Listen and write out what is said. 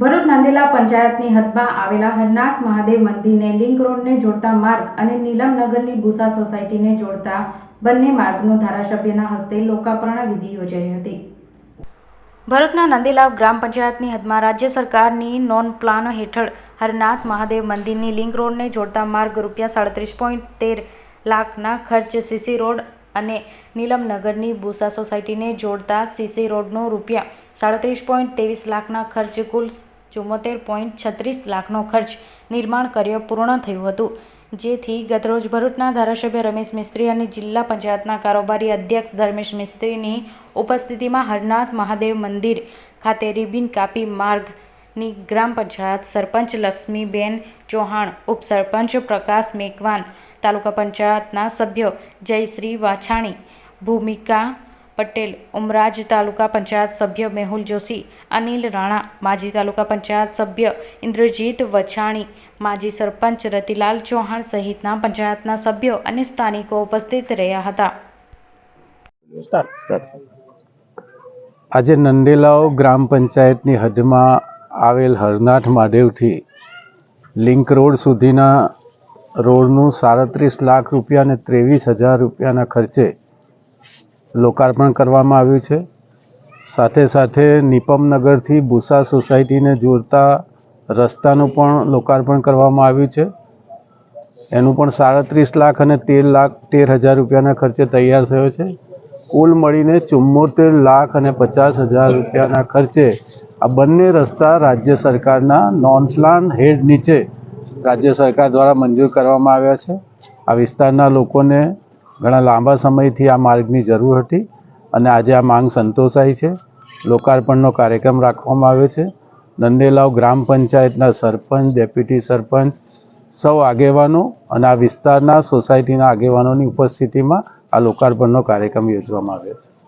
ભરૂચ નંદેલા પંચાયતની હદમાં આવેલા હરનાથ મહાદેવ મંદિરને લિંક રોડને જોડતા માર્ગ અને નીલમનગરની ભૂસા સોસાયટીને જોડતા બંને માર્ગનું ધારાસભ્યના હસ્તે લોકાર્પણ વિધિ યોજાઈ હતી. ભરૂચના નંદીલાવ ગ્રામ પંચાયતની હદમાં રાજ્ય સરકારની નોન પ્લાન હેઠળ હરનાથ મહાદેવ મંદિરની લિંક રોડને જોડતા માર્ગ રૂપિયા સાડત્રીસ પોઈન્ટ તેર લાખના ખર્ચ સીસી રોડ અને નીલમનગરની બુસા સોસાયટીને જોડતા સીસી રોડનો રૂપિયા સાડત્રીસ પોઈન્ટ ત્રેવીસ લાખના ખર્ચ કુલ ચુમ્મોતેર પોઈન્ટ છત્રીસ લાખનો ખર્ચ નિર્માણ કાર્ય પૂર્ણ થયું હતું. જેથી ગતરોજ ભરૂચના ધારાસભ્ય રમેશ મિસ્ત્રી અને જિલ્લા પંચાયતના કારોબારી અધ્યક્ષ ધર્મેશ મિસ્ત્રીની ઉપસ્થિતિમાં હરનાથ મહાદેવ મંદિર ખાતે રિબિન કાપી માર્ગની ગ્રામ પંચાયત સરપંચ લક્ષ્મીબેન ચૌહાણ, ઉપસરપંચ પ્રકાશ મેઘવાન તાલુકા પંચાયતના સભ્યો જયશ્રી વાછાણી, ભૂમિકા પટેલ, ઉમરાજ તાલુકા પંચાયત સભ્ય મેહુલ જોશી, અનિલ રાણા, માજી તાલુકા પંચાયત સભ્ય ઇન્દ્રજીત વછાણી, માજી સરપંચ રતિલાલ ચૌહાણ સહિતના પંચાયતના સભ્યો અને સ્થાનિકો ઉપસ્થિત રહ્યા હતા. આજે નંદેલાવ ગ્રામ પંચાયતની હદમાં આવેલ હરનાથ મહાદેવથી લિંક રોડ સુધીના રોડનું સાડત્રીસ લાખ રૂપિયા અને ત્રેવીસ હજાર રૂપિયાના ખર્ચે લોકાર્પણ કરવામાં આવ્યું છે. સાથે સાથે નિપમનગરથી ભૂસા સોસાયટીને જોડતા રસ્તાનું પણ લોકાર્પણ કરવામાં આવ્યું છે. એનું પણ સાડત્રીસ લાખ અને તેર લાખ તેર હજાર રૂપિયાના ખર્ચે તૈયાર થયો છે. કુલ મળીને ચુમ્મોતેર લાખ અને પચાસ હજાર રૂપિયાના ખર્ચે આ બંને રસ્તા રાજ્ય સરકારના નોન પ્લાન હેડ નીચે રાજ્ય સરકાર દ્વારા મંજૂર કરવામાં આવ્યા છે. આ વિસ્તારના લોકોને ઘણા લાંબા સમયથી આ માર્ગની જરૂર હતી અને આજે આ માંગ સંતોષાઈ છે. લોકાર્પણનો કાર્યક્રમ રાખવામાં આવ્યો છે. નંદેલાવ ગ્રામ પંચાયતના સરપંચ, ડેપ્યુટી સરપંચ, સૌ આગેવાનો અને આ વિસ્તારના સોસાયટીના આગેવાનોની ઉપસ્થિતિમાં આ લોકાર્પણનો કાર્યક્રમ યોજવામાં આવ્યો છે.